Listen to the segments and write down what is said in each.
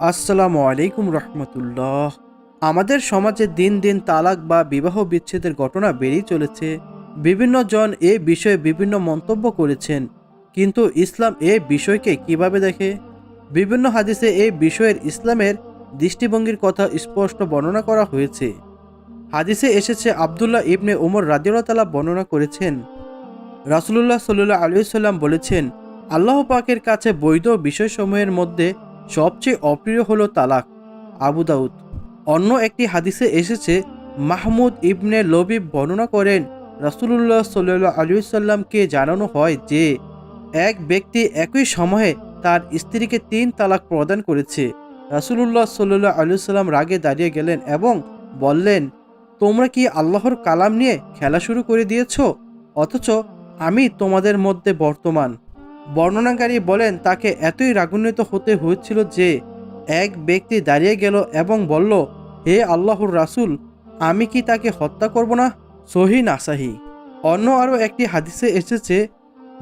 আসসালামু আলাইকুম রহমতুল্লাহ। আমাদের সমাজে দিন দিন তালাক বা বিবাহ বিচ্ছেদের ঘটনা বেড়েই চলেছে। বিভিন্ন জন এ বিষয়ে বিভিন্ন মন্তব্য করেছেন। কিন্তু ইসলাম এ বিষয়কে কীভাবে দেখে? বিভিন্ন হাদিসে এই বিষয়ের ইসলামের দৃষ্টিভঙ্গির কথা স্পষ্ট বর্ণনা করা হয়েছে। হাদিসে এসেছে আবদুল্লাহ ইবনে ওমর রাজিউল্লাহ বর্ণনা করেছেন। রাসুলুল্লাহ সাল্লাহ আলিয়াল্লাম বলেছেন, আল্লাহ পাকের কাছে বৈধ বিষয়সমূহের মধ্যে সবচেয়ে অপ্রিয় হলো তালাক, আবু দাউদ। অন্য একটি হাদিসে এসেছে, মাহমুদ ইবনে লবিব বর্ণনা করেন, রাসুলুল্লাহ সাল্লাহ আলিয়াল্লামকে জানানো হয় যে, এক ব্যক্তি একই সময়ে তার স্ত্রীকে তিন তালাক প্রদান করেছে। রাসুলুল্লাহ সাল্লাহ আলিয়াল্লাম রাগে দাঁড়িয়ে গেলেন এবং বললেন, তোমরা কি আল্লাহর কালাম নিয়ে খেলা শুরু করে দিয়েছ? অথচ আমি তোমাদের মধ্যে বর্তমান। বর্ণনাকারী বলেন, তাকে এতই রাগান্বিত হতে হয়েছিল যে এক ব্যক্তি দাঁড়িয়ে গেল এবং বলল, হে আল্লাহর রাসূল, আমি কি তাকে হত্যা করব না? সহি নাসাহি অন্য আরও একটি হাদিসে এসেছে,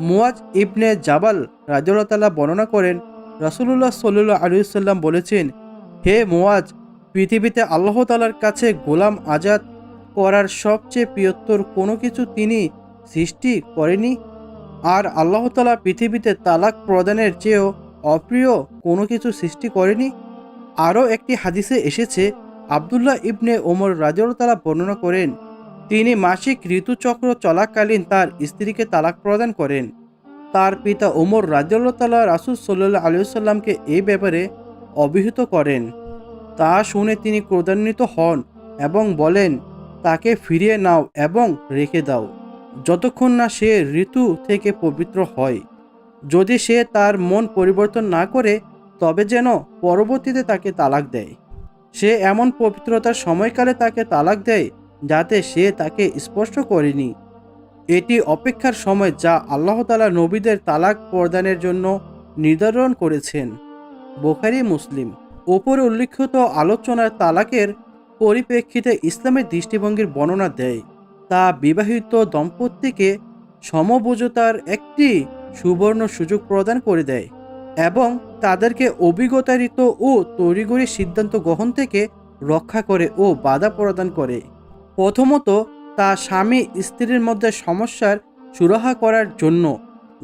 মুয়াজ ইবনে জাবাল রাজতাল্লাহ বর্ণনা করেন, রাসূলুল্লাহ সাল্লু আলিয়াল্লাম বলেছেন, হে মুয়াজ, পৃথিবীতে আল্লাহ তালার কাছে গোলাম আজাদ করার সবচেয়ে প্রিয়ত্তর কোনো কিছু তিনি সৃষ্টি করেনি? আর আল্লাহ তালা পৃথিবীতে তালাক প্রদানের চেয়েও অপ্রিয় কোনো কিছু সৃষ্টি করেনি? আরও একটি হাদিসে এসেছে, আবদুল্লাহ ইবনে ওমর রাজিউল্লাহ বর্ণনা করেন, তিনি মাসিক ঋতুচক্র চলাকালীন তার স্ত্রীকে তালাক প্রদান করেন। তার পিতা ওমর রাজিউল্লাহ রাসুল সাল্লাহ আলিয়াল্লামকে এই ব্যাপারে অভিহিত করেন। তা শুনে তিনি ক্রোধান্বিত হন এবং বলেন, তাকে ফিরিয়ে নাও এবং রেখে দাও। যতক্ষণ না সে ঋতু থেকে পবিত্র হয়। যদি সে তার মন পরিবর্তন না করে, তবে যেন পরবর্তীতে তাকে তালাক দেয়। সে এমন পবিত্রতার সময়কালে তাকে তালাক দেয়, যাতে সে তাকে স্পষ্ট করেনি। এটি অপেক্ষার সময় যা আল্লাহ তালা নবীদের তালাক প্রদানের জন্য নির্ধারণ করেছেন। বোখারি, মুসলিম। ওপরে উল্লিখিত আলোচনার তালাকের পরিপ্রেক্ষিতে ইসলামের দৃষ্টিভঙ্গির বর্ণনা দেয়। তা বিবাহিত দম্পতিকে সমবোজতার একটি সুবর্ণ সুযোগ প্রদান করে দেয় এবং তাদেরকে অভিজ্ঞতারিত ও তড়িগড়ি সিদ্ধান্ত গ্রহণ থেকে রক্ষা করে ও বাধা প্রদান করে। প্রথমত, তা স্বামী স্ত্রীর মধ্যে সমস্যার সুরাহা করার জন্য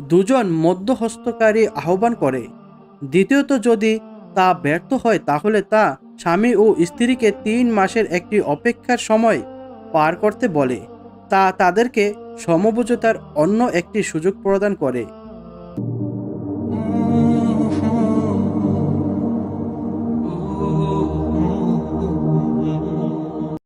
দুজন মধ্যহস্তকারী আহ্বান করে। দ্বিতীয়ত, যদি তা ব্যর্থ হয়, তাহলে তা স্বামী ও স্ত্রীকে তিন মাসের একটি অপেক্ষার সময় পার করতে বলে। তা তাদেরকে সমবোজতার অন্য একটি সুযোগ প্রদান করে।